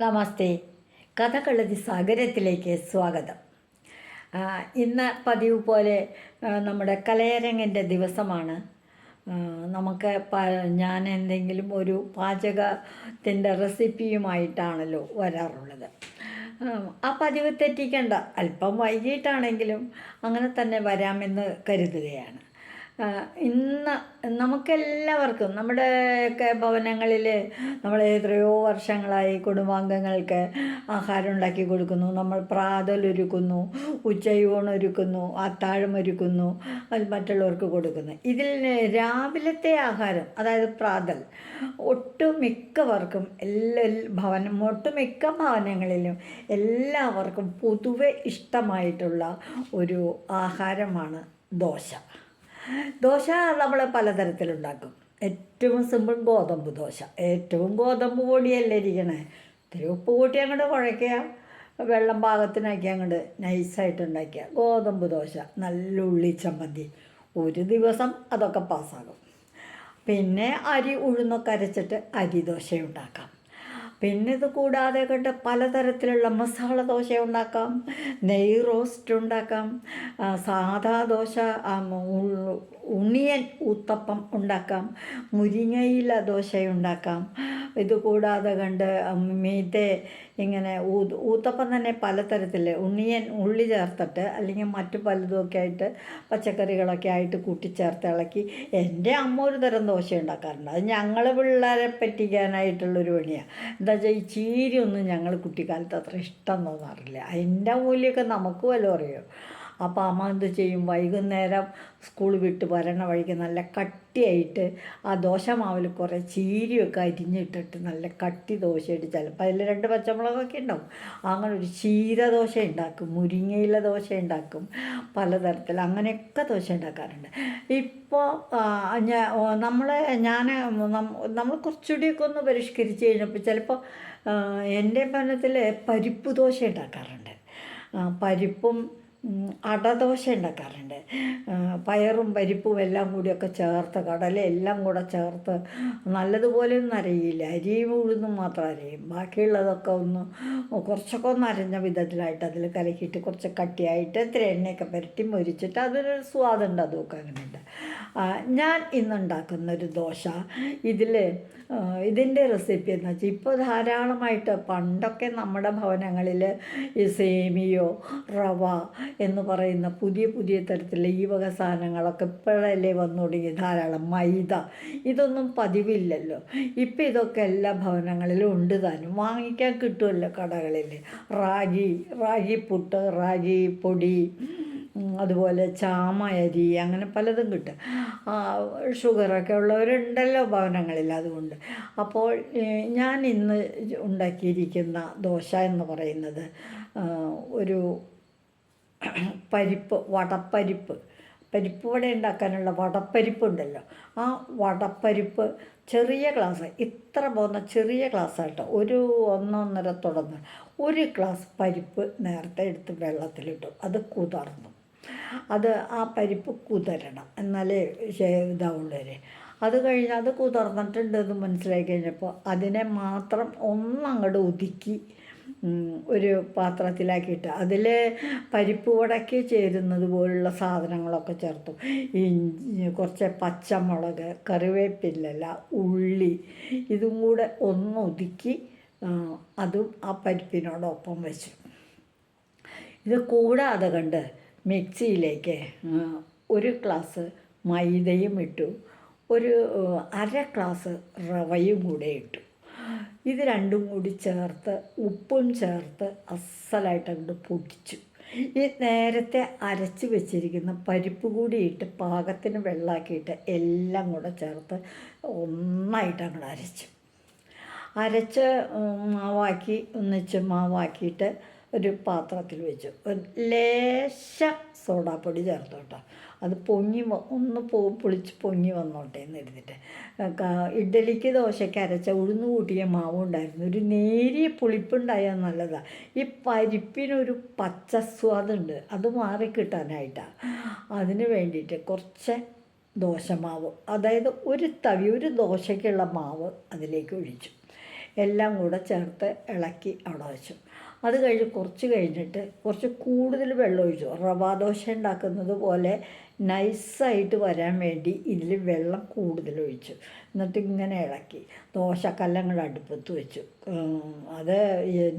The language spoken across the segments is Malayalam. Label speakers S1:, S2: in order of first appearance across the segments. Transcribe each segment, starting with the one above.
S1: നമസ്തേ. കഥകളതി സാഗരത്തിലേക്ക് സ്വാഗതം. ഇന്ന് പതിവ് പോലെ നമ്മുടെ കലയരങ്ങന്റെ ദിവസമാണ്. നമുക്ക് ഞാൻ എന്തെങ്കിലും ഒരു പാചകത്തിന്റെ റെസിപ്പിയുമായിട്ടാണല്ലോ വരാറുള്ളത്. ആ, പതിവ് തെറ്റിക്കേണ്ട. അല്പം വൈകിട്ടാണെങ്കിലും അങ്ങനെ തന്നെ വരാമെന്ന് കരുതുകയാണ്. ഇന്ന് നമുക്കെല്ലാവർക്കും നമ്മുടെയൊക്കെ ഭവനങ്ങളിൽ നമ്മൾ എത്രയോ വർഷങ്ങളായി കുടുംബാംഗങ്ങൾക്ക് ആഹാരം ഉണ്ടാക്കി കൊടുക്കുന്നു. നമ്മൾ പ്രാതലൊരുക്കുന്നു ഉച്ചയൂണൊരുക്കുന്നു അത്താഴം ഒരുക്കുന്നു അത് മറ്റുള്ളവർക്ക് കൊടുക്കുന്നു. ഇതിൽ രാവിലത്തെ ആഹാരം അതായത് പ്രാതൽ ഒട്ടുമിക്കവർക്കും എല്ലാ ഭവനം ഒട്ടുമിക്ക ഭവനങ്ങളിലും എല്ലാവർക്കും പൊതുവെ ഇഷ്ടമായിട്ടുള്ള ഒരു ആഹാരമാണ് ദോശ. ദോശ നമ്മൾ പലതരത്തിലുണ്ടാക്കും. ഏറ്റവും സിമ്പിൾ ഗോതമ്പ് ദോശ. ഏറ്റവും ഗോതമ്പ് പൊടിയല്ലേ ഇരിക്കണേ? ഇത്തിരി ഉപ്പ് കൂട്ടി അങ്ങോട്ട് കുഴയ്ക്കുക. വെള്ളം പാകത്തിനാക്കി അങ്ങോട്ട് നൈസായിട്ട് ഉണ്ടാക്കുക ഗോതമ്പ് ദോശ. നല്ല ഉള്ളി ചമ്മന്തി. ഒരു ദിവസം അതൊക്കെ പാസ്സാകും പിന്നെ അരി ഉഴുന്നൊക്കെ അരച്ചിട്ട് അരി ദോശ ഉണ്ടാക്കാം. പിന്നെ ഇത് കൂടാതെ കണ്ട് പലതരത്തിലുള്ള മസാല ദോശ ഉണ്ടാക്കാം നെയ് റോസ്റ്റ് ഉണ്ടാക്കാം സാധാ ദോശ ആ, ഉ- ഉണ്ണിയൻ ഊത്തപ്പം ഉണ്ടാക്കാം മുരിങ്ങയില ദോശ ഉണ്ടാക്കാം ഇത് കൂടാതെ കണ്ട് മീതെ ഇങ്ങനെ ഊത്തപ്പം തന്നെ പലതരത്തിൽ ഉണിയൻ ഉള്ളി ചേർത്തിട്ട് അല്ലെങ്കിൽ മറ്റു പലതുമൊക്കെ ആയിട്ട് പച്ചക്കറികളൊക്കെ ആയിട്ട് കൂട്ടിച്ചേർത്ത് ഇളക്കി. എന്റെ അമ്മ ഒരു തരം ദോശ ഉണ്ടാക്കാറുണ്ട്. അത് ഞങ്ങൾ പിള്ളേരെ പറ്റിക്കാനായിട്ടുള്ളൊരു പണിയാണ് എന്താ വെച്ചാൽ ഈ ചീരി ഒന്നും ഞങ്ങൾ കുട്ടിക്കാലത്ത് അത്ര ഇഷ്ടം തോന്നാറില്ല. അതിന്റെ മൂല്യമൊക്കെ നമുക്ക് വല്ലതും അറിയോ? അപ്പോൾ അമ്മ എന്ത് ചെയ്യും? വൈകുന്നേരം സ്കൂൾ വിട്ട് വരണ വഴിക്ക് നല്ല കട്ടിയായിട്ട് ആ ദോശ മാവിൽ കുറേ ചീരിയൊക്കെ അരിഞ്ഞിട്ടിട്ട് നല്ല കട്ടി ദോശയായിട്ട് ചിലപ്പോൾ അതിൽ രണ്ട് പച്ചമുളകൊക്കെ ഉണ്ടാവും. അങ്ങനെ ഒരു ചീര ദോശ ഉണ്ടാക്കും മുരിങ്ങയില ദോശ ഉണ്ടാക്കും പലതരത്തിൽ അങ്ങനെയൊക്കെ ദോശ ഉണ്ടാക്കാറുണ്ട്. ഇപ്പോൾ നമ്മളെ ഞാൻ നമ്മൾ കുറച്ചുകൂടിയൊക്കെ ഒന്ന് പരിഷ്കരിച്ച് കഴിഞ്ഞപ്പോൾ ചിലപ്പോൾ എന്റെ ഭവനത്തിൽ പരിപ്പ് ദോശ ഉണ്ടാക്കാറുണ്ട്. പരിപ്പും അടദോശ ഉണ്ടാക്കാറുണ്ട്. പയറും പരിപ്പും എല്ലാം കൂടിയൊക്കെ ചേർത്ത് കടല എല്ലാം കൂടെ ചേർത്ത് നല്ലതുപോലെ ഒന്നും അരയില്ല. അരിയും ഉഴുന്നും മാത്രം അരയും. ബാക്കിയുള്ളതൊക്കെ ഒന്ന് കുറച്ചൊക്കെ ഒന്ന് അരഞ്ഞ വിധത്തിലായിട്ട് അതിൽ കലക്കിയിട്ട് കുറച്ച് കട്ടിയായിട്ട് ഇത്തിരി എണ്ണയൊക്കെ പുരട്ടി മൊരിച്ചിട്ട് അതൊരു സ്വാദുണ്ട്. അതൊക്കെ അങ്ങനെയുണ്ട്. ഞാൻ ഇന്നുണ്ടാക്കുന്ന ഒരു ദോശ ഇതിൽ ഇതിന്റെ റെസിപ്പി എന്ന് വെച്ചാൽ ഇപ്പോൾ ധാരാളമായിട്ട് പണ്ടൊക്കെ നമ്മുടെ ഭവനങ്ങളിൽ ഈ സേമിയോ റവ എന്ന് പറയുന്ന പുതിയ പുതിയ തരത്തിലുള്ള ഈ വക സാധനങ്ങളൊക്കെ ഇപ്പോഴല്ലേ വന്നു തുടങ്ങി ധാരാളം മൈദ. ഇതൊന്നും പതിവില്ലല്ലോ. ഇപ്പം ഇതൊക്കെ എല്ലാ ഭവനങ്ങളിലും ഉണ്ട് താനും. വാങ്ങിക്കാൻ കിട്ടുമല്ലോ കടകളിൽ. റാഗി റാഗി പുട്ട് റാഗി പൊടി അതുപോലെ ചാമ അരി അങ്ങനെ പലതും കിട്ടും. ഷുഗറൊക്കെ ഉള്ളവരുണ്ടല്ലോ ഭവനങ്ങളിൽ അതുകൊണ്ട്. അപ്പോൾ ഞാൻ ഇന്ന് ഉണ്ടാക്കിയിരിക്കുന്ന ദോശ എന്ന് പറയുന്നത് ഒരു പരിപ്പ് വടപ്പരിപ്പ്. പരിപ്പ് വട ഉണ്ടാക്കാനുള്ള വടപ്പരിപ്പ് ഉണ്ടല്ലോ ആ വടപ്പരിപ്പ് ചെറിയ ഗ്ലാസ് ഇത്ര പോകുന്ന ചെറിയ ഗ്ലാസ്സായിട്ട് ഒരു ഒന്നൊന്നര തുടർന്ന് ഒരു ഗ്ലാസ് പരിപ്പ് നേരത്തെ എടുത്ത് വെള്ളത്തിലിട്ടു. അത് കുതിർന്നു. അത് ആ പരിപ്പ് കുതിരണം. എന്നാലേ ഇതാവുള്ളവരെ അത് കഴിഞ്ഞ് അത് കുതിർന്നിട്ടുണ്ട് എന്ന് മനസ്സിലായി കഴിഞ്ഞപ്പോൾ അതിനെ മാത്രം ഒന്നങ്ങോട്ട് ഒതുക്കി ഒരു പാത്രത്തിലാക്കിയിട്ട് അതിൽ പരിപ്പ് വടയ്ക്ക് ചേരുന്നത് പോലുള്ള സാധനങ്ങളൊക്കെ ചേർത്തു. ഇഞ്ചി കുറച്ച് പച്ചമുളക് കറിവേപ്പില ഉള്ളി ഇതും കൂടെ ഒന്നൊതുക്കി അതും ആ പരിപ്പിനോടൊപ്പം വെച്ചു. ഇത് കൂടാതെ കണ്ട് മിക്സിയിലേക്ക് ഒരു ഗ്ലാസ് മൈദയും ഇട്ടു. ഒരു അര ഗ്ലാസ് റവയും കൂടെ ഇട്ടു. ഇത് രണ്ടും കൂടി ചേർത്ത് ഉപ്പും ചേർത്ത് അസലായിട്ട് അങ്ങോട്ട് പൊടിച്ചു. ഈ നേരത്തെ അരച്ച് വെച്ചിരിക്കുന്ന പരിപ്പ് കൂടി ഇട്ട് പാകത്തിന് വെള്ളാക്കിയിട്ട് എല്ലാം കൂടെ ചേർത്ത് ഒന്നായിട്ട് അങ്ങോട്ട് അരച്ചു അരച്ച് മാവാക്കി ഒന്നിച്ച് മാവാക്കിയിട്ട് ഒരു പാത്രത്തിൽ വെച്ചു. ഒരു ലേശ സോഡാപ്പൊടി ചേർത്ത് കേട്ടോ. അത് പൊങ്ങി ഒന്ന് പോ പൊളിച്ച് പൊങ്ങി വന്നോട്ടെ എന്ന് എടുത്തിട്ട് ഇഡ്ഡലിക്ക് ദോശയ്ക്ക് അരച്ച ഉഴുന്ന് കൂട്ടിയ മാവ് ഉണ്ടായിരുന്നു. ഒരു നേരിയ പുളിപ്പുണ്ടായാൽ നല്ലതാണ് ഈ പരിപ്പിനൊരു പച്ച സ്വാദുണ്ട് അത് മാറിക്കിട്ടാനായിട്ടാണ് അതിന് വേണ്ടിയിട്ട് കുറച്ച് ദോശമാവ് അതായത് ഒരു തവി ഒരു ദോശയ്ക്കുള്ള മാവ് അതിലേക്ക് ഒഴിച്ചു. എല്ലാം കൂടെ ചേർത്ത് ഇളക്കി അവിടെ വെച്ചു. അത് കഴിഞ്ഞ് കുറച്ച് കഴിഞ്ഞിട്ട് കുറച്ച് കൂടുതൽ വെള്ളം ഒഴിച്ചു. റവാ ദോശ ഉണ്ടാക്കുന്നത് പോലെ നൈസായിട്ട് വരാൻ വേണ്ടി ഇതിൽ വെള്ളം കൂടുതൽ ഒഴിച്ചു. എന്നിട്ട് ഇങ്ങനെ ഇളക്കി. ദോശക്കല്ലങ്ങൾ അടുപ്പത്ത് വെച്ചു. അത്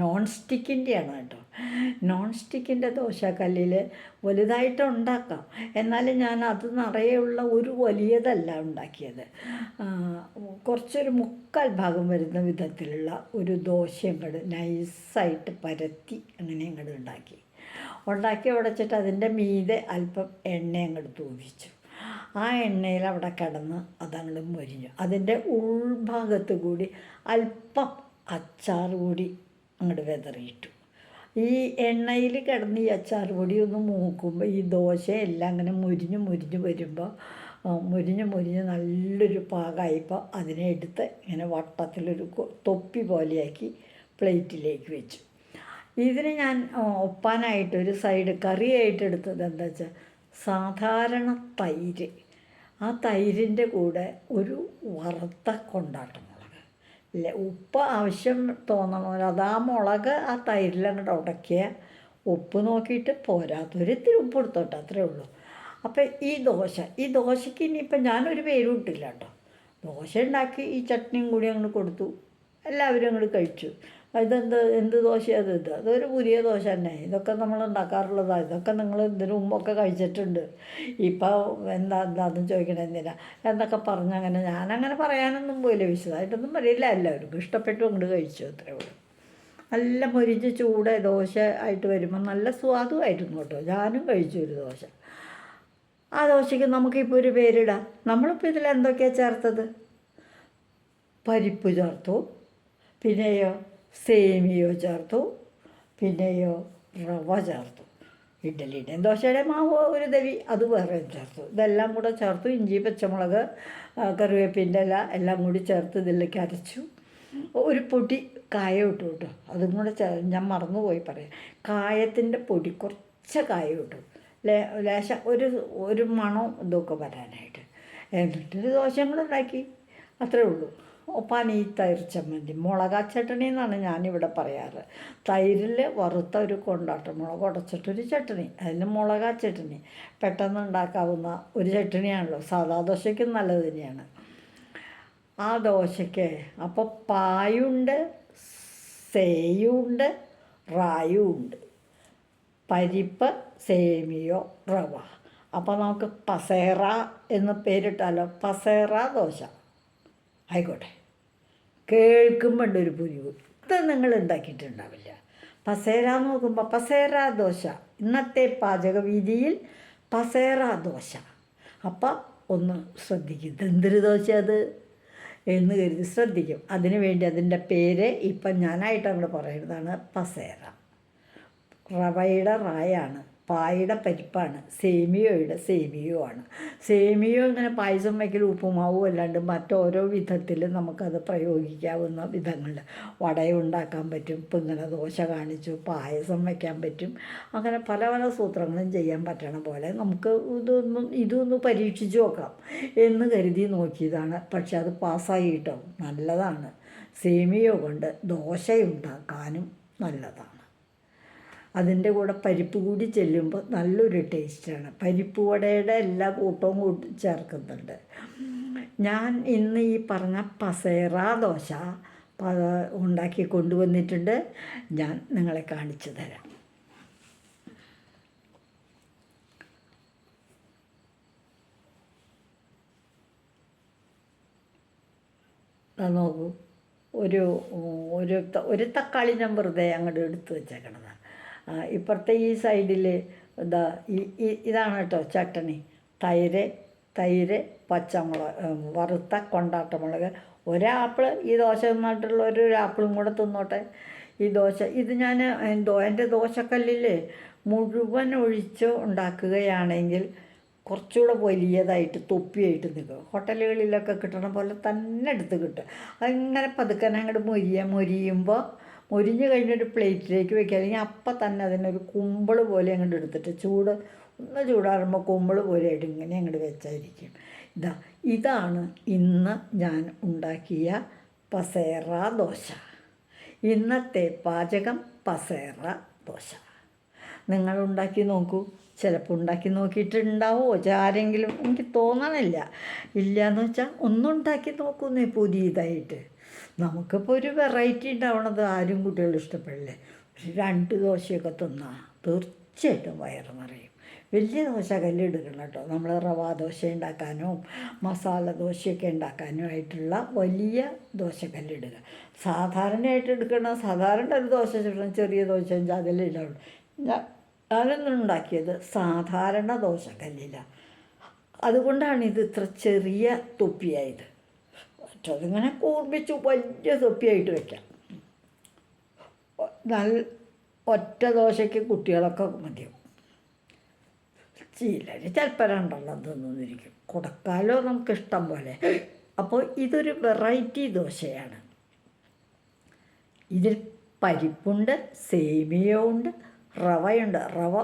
S1: നോൺ സ്റ്റിക്കിന്റെയാണ് കേട്ടോ. നോൺ സ്റ്റിക്കിന്റെ ദോശക്കല്ലിൽ വലുതായിട്ട് ഉണ്ടാക്കാം. എന്നാലും ഞാൻ അത് നിറയെയുള്ള ഒരു വലിയതല്ല ഉണ്ടാക്കിയത്. കുറച്ചൊരു മുക്കാൽ ഭാഗം വരുന്ന വിധത്തിലുള്ള ഒരു ദോശ അങ്ങോട്ട് നൈസായിട്ട് പരത്തി അങ്ങനെ അങ്ങോട്ട് ഉണ്ടാക്കി. ഉണ്ടാക്കി ഉടച്ചിട്ട് അതിന്റെ മീതെ അല്പം എണ്ണ അങ്ങോട്ട് തൂവിച്ചു. ആ എണ്ണയിൽ അവിടെ കിടന്ന് അതങ്ങോട്ട് മൊരിഞ്ഞു. അതിന്റെ ഉൾഭാഗത്ത് കൂടി അല്പം അച്ചാർ കൂടി അങ്ങോട്ട് വെതറിയിട്ടു. ഈ എണ്ണയിൽ കിടന്ന് ഈ അച്ചാർ പൊടി ഒന്ന് മൂക്കുമ്പോൾ ഈ ദോശയെല്ലാം അങ്ങനെ മുരിഞ്ഞ് മുരിഞ്ഞ് വരുമ്പോൾ മുരിഞ്ഞ് മുരിഞ്ഞ് നല്ലൊരു പാകമായപ്പോൾ അതിനെ എടുത്ത് ഇങ്ങനെ വട്ടത്തിലൊരു തൊപ്പി പോലെയാക്കി പ്ലേറ്റിലേക്ക് വെച്ചു. ഇതിന് ഞാൻ ഒപ്പാനായിട്ട് ഒരു സൈഡ് കറിയായിട്ട് എടുത്തത് എന്താ വെച്ചാൽ സാധാരണ തൈര്. ആ തൈരിന്റെ കൂടെ ഒരു വറുത്ത കൊണ്ടാട്ടം. ഇല്ല ഉപ്പ് ആവശ്യം തോന്നണമല്ലോ. അത് ആ മുളക് ആ തൈരിലങ്ങോട്ട് ഉടക്കിയ ഉപ്പ് നോക്കിയിട്ട് പോരാത്തൊരിത്തിരി ഉപ്പ് എടുത്തോട്ടെ അത്രേ ഉള്ളൂ. അപ്പം ഈ ദോശ ഈ ദോശയ്ക്ക് ഇനിയിപ്പം ഞാനൊരു പേരും ഇട്ടില്ല കേട്ടോ. ദോശ ഉണ്ടാക്കി ഈ ചട്നിയും കൂടി അങ്ങോട്ട് കൊടുത്തു. എല്ലാവരും അങ്ങോട്ട് കഴിച്ചു. ഇതെന്ത് എന്ത് ദോശയാ ഇത്? അതൊരു പുതിയ ദോശ തന്നെ. ഇതൊക്കെ നമ്മൾ ഉണ്ടാക്കാറുള്ളതാണ് ഇതൊക്കെ നിങ്ങൾ ഇതിനു മുമ്പൊക്കെ കഴിച്ചിട്ടുണ്ട്. ഇപ്പോൾ എന്താ എന്താണെന്ന് ചോദിക്കണേ എന്തിനാ? എന്നൊക്കെ പറഞ്ഞങ്ങനെ ഞാനങ്ങനെ പറയാനൊന്നും പോയില്ല. വിശദമായിട്ടൊന്നും പറയില്ല. എല്ലാവർക്കും ഇഷ്ടപ്പെട്ടു അങ്ങോട്ട് കഴിച്ചു. അത്രേ ഉള്ളൂ. നല്ല മൊരിഞ്ഞ് ചൂട് ദോശ ആയിട്ട് വരുമ്പോൾ നല്ല സ്വാദുമായിരുന്നു കേട്ടോ. ഞാനും കഴിച്ചു ഒരു ദോശ. ആ ദോശയ്ക്ക് നമുക്കിപ്പോൾ ഒരു പേരിടാം. നമ്മളിപ്പോൾ ഇതിൽ എന്തൊക്കെയാണ് ചേർത്തത്? പരിപ്പ് ചേർത്തു. പിന്നെയോ? സേമിയോ ചേർത്തു പിന്നെയോ റവ ചേർത്തു. ഇഡ്ഡലിയുടെയും ദോശയുടെ മാവ് ഒരു തവി അത് വേറെ ചേർത്തു. ഇതെല്ലാം കൂടെ ചേർത്തു ഇഞ്ചി പച്ചമുളക് കറിവേപ്പിന്റെ ഇല എല്ലാം കൂടി ചേർത്ത് ഇതിലേക്ക് അരച്ചു. ഒരു പൊടി കായ ഇട്ടു കേട്ടോ. അതും കൂടെ ചേ ഞാൻ മറന്നുപോയി പറയാം. കായത്തിന്റെ പൊടി കുറച്ച് കായ ഇട്ടു. ലേ ലേശം ഒരു ഒരു മണം ഇതൊക്കെ വരാനായിട്ട്. എന്നിട്ടൊരു ദോശയും കൂടെ ഉണ്ടാക്കി. അത്രേ ഉള്ളൂ. ഒപ്പാൻ ഈ തൈർ ചമ്മന്തി. മുളകാ ചട്ടണി എന്നാണ് ഞാനിവിടെ പറയാറ്. തൈരിൽ വറുത്ത ഒരു കൊണ്ടാട്ടം. മുളക് ഉടച്ചിട്ടൊരു ചട്ടണി. അതിന് മുളക് ചട്ടണി പെട്ടെന്ന് ഉണ്ടാക്കാവുന്ന ഒരു ചട്ടണിയാണല്ലോ. സാധാ ദോശയ്ക്കും നല്ലത് തന്നെയാണ്. ആ ദോശയ്ക്ക് അപ്പോൾ പായുണ്ട് സേയുണ്ട് റായുണ്ട്. പരിപ്പ് സേമിയോ റവ. അപ്പോൾ നമുക്ക് പസേറ എന്ന് പേരിട്ടാലോ? പസേറ ദോശ. ആയിക്കോട്ടെ. കേൾക്കുമ്പോൾ ഉണ്ട് ഒരു പുരിവ്. ഇത് നിങ്ങൾ ഉണ്ടാക്കിയിട്ടുണ്ടാവില്ല. പസേര നോക്കുമ്പോൾ പസേര ദോശ. ഇന്നത്തെ പാചകവിധിയിൽ പസേറ ദോശ. അപ്പം ഒന്ന് ശ്രദ്ധിക്കും. ഇതെന്തൊരു ദോശ അത് എന്ന് കരുതി ശ്രദ്ധിക്കും. അതിനു വേണ്ടി അതിന്റെ പേര് ഇപ്പം ഞാനായിട്ട് അവിടെ പറയുന്നതാണ് പസേറ റവയുടെ റായാണ്. പായുടെ പരിപ്പാണ്. സേമിയോയുടെ സേമിയോ ആണ് സേമിയോ ഇങ്ങനെ പായസം വയ്ക്കൽ ഉപ്പുമാവും അല്ലാണ്ട് മറ്റോരോ വിധത്തിൽ നമുക്കത് പ്രയോഗിക്കാവുന്ന വിധങ്ങളിൽ വടയുണ്ടാക്കാൻ പറ്റും ഇപ്പം ഇങ്ങനെ ദോശ കാണിച്ചു പായസം വയ്ക്കാൻ പറ്റും. അങ്ങനെ പല പല സൂത്രങ്ങളും ചെയ്യാൻ പറ്റണ പോലെ നമുക്ക് ഇതൊന്നും ഇതൊന്ന് പരീക്ഷിച്ചു നോക്കാം എന്ന് കരുതി നോക്കിയതാണ്. പക്ഷെ അത് പാസ്സായി കിട്ടും. നല്ലതാണ്. സേമിയോ കൊണ്ട് ദോശയുണ്ടാക്കാനും നല്ലതാണ്. അതിന്റെ കൂടെ പരിപ്പ് കൂടി ചെല്ലുമ്പോൾ നല്ലൊരു ടേസ്റ്റാണ്. പരിപ്പ് വടയുടെ എല്ലാ കൂട്ടവും കൂട്ടി ചേർക്കുന്നുണ്ട്. ഞാൻ ഇന്ന് ഈ പറഞ്ഞ പസേറ ദോശ ഉണ്ടാക്കി കൊണ്ടുവന്നിട്ടുണ്ട്. ഞാൻ നിങ്ങളെ കാണിച്ചു തരാം. നോക്കൂ. ഒരു ഒരു ഒരു തക്കാളി ഞാൻ വെറുതെ അങ്ങോട്ട് എടുത്ത് വെച്ചേക്കണതാണ് ഇപ്പുറത്തെ ഈ സൈഡിൽ എന്താ ഇതാണ് കേട്ടോ ചട്ടണി. തൈര് തൈര് പച്ചമുളക് വറുത്ത വറുത്ത കൊണ്ടാട്ടമുളക്. ഒരാപ്പിൾ ഈ ദോശ തിന്നിട്ടുള്ള ഒരു ആപ്പിളും കൂടെ തിന്നോട്ടെ. ഈ ദോശ ഇത് ഞാൻ എന്റെ ദോശക്കല്ലിൽ മുഴുവൻ ഒഴിച്ച് ഉണ്ടാക്കുകയാണെങ്കിൽ കുറച്ചുകൂടെ വലിയതായിട്ട് തൊപ്പിയായിട്ട് നിൽക്കും. ഹോട്ടലുകളിലൊക്കെ കിട്ടണ പോലെ തന്നെ എടുത്ത് കിട്ടും. അങ്ങനെ പതുക്കനെ അങ്ങോട്ട് മൊരിയ മൊരിയുമ്പോൾ മൊരിഞ്ഞ് കഴിഞ്ഞൊരു പ്ലേറ്റിലേക്ക് വെക്കുക. അല്ലെങ്കിൽ അപ്പം തന്നെ അതിനൊരു കുമ്പിൾ പോലെ അങ്ങോട്ട് എടുത്തിട്ട് ചൂട് ഒന്ന് ചൂടാറുമ്പോൾ കുമ്പിൾ പോലെ ആയിട്ട് ഇങ്ങനെ അങ്ങോട്ട് വെച്ചായിരിക്കും. ഇതാ ഇതാണ് ഇന്ന് ഞാൻ ഉണ്ടാക്കിയ പസേറ ദോശ. ഇന്നത്തെ പാചകം പസേറ ദോശ. നിങ്ങൾ ഉണ്ടാക്കി നോക്കൂ. ചിലപ്പോൾ ഉണ്ടാക്കി നോക്കിയിട്ടുണ്ടാവുമോ ആരെങ്കിലും എനിക്ക് തോന്നണില്ല. ഇല്ല എന്ന് വെച്ചാൽ ഒന്നുണ്ടാക്കി നോക്കുന്നേ പുതിയതായിട്ട്. നമുക്കിപ്പോൾ ഒരു വെറൈറ്റി ഉണ്ടാവണത് ആരും കുട്ടികൾ ഇഷ്ടപ്പെടില്ലേ. പക്ഷെ രണ്ട് ദോശയൊക്കെ തിന്നാൽ തീർച്ചയായിട്ടും വയറ് നിറയും. വലിയ ദോശ കല്ലെടുക്കണം കേട്ടോ. നമ്മൾ റവ ദോശ ഉണ്ടാക്കാനും മസാല ദോശയൊക്കെ ഉണ്ടാക്കാനും ആയിട്ടുള്ള വലിയ ദോശ കല്ലെടുക്കുക സാധാരണയായിട്ട് എടുക്കണ സാധാരണ ഒരു ദോശ ചുടണം ചെറിയ ദോശ അതിലുണ്ടാവുള്ളൂ ഞാൻ ഞാനൊന്നും ഉണ്ടാക്കിയത് സാധാരണ ദോശ കല്ലിലാണ് അതുകൊണ്ടാണ് ഇത് ഇത്ര ചെറിയ തൊപ്പിയായത്. മറ്റതിങ്ങനെ കൂർപ്പിച്ച് വലിയ തൊപ്പിയായിട്ട് വയ്ക്കാം നല്ല ഒറ്റ ദോശയ്ക്ക് കുട്ടികളൊക്കെ മതിയാവും ചിലർ ചിലപ്പോൾ രണ്ടെണ്ണം തിന്നിരിക്കും കൊടുക്കാലോ നമുക്ക് ഇഷ്ടം പോലെ. അപ്പോൾ ഇതൊരു വെറൈറ്റി ദോശയാണ്. ഇതിൽ പരിപ്പുണ്ട് സേമിയുണ്ട് റവയുണ്ട്. റവ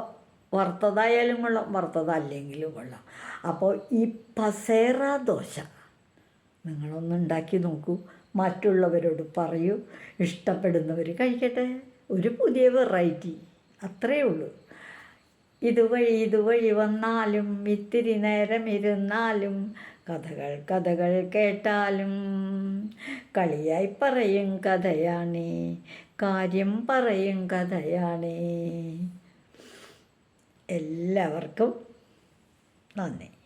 S1: വറുത്തതായാലും കൊള്ളാം വറുത്തതല്ലെങ്കിലും കൊള്ളാം. അപ്പോൾ ഈ പസേറ ദോശ നിങ്ങളൊന്ന് ഉണ്ടാക്കി നോക്കൂ. മറ്റുള്ളവരോട് പറയൂ. ഇഷ്ടപ്പെടുന്നവർ കഴിക്കട്ടെ. ഒരു പുതിയ വെറൈറ്റി. അത്രയേ ഉള്ളൂ. ഇതുവഴി ഇതുവഴി വന്നാലും ഇത്തിരി നേരം ഇരുന്നാലും കഥകൾ കഥകൾ കേട്ടാലും കളിയായി പറയും കഥയാണേ. കാര്യം പറയും കഥയാണേ. എല്ലാവർക്കും നന്ദി.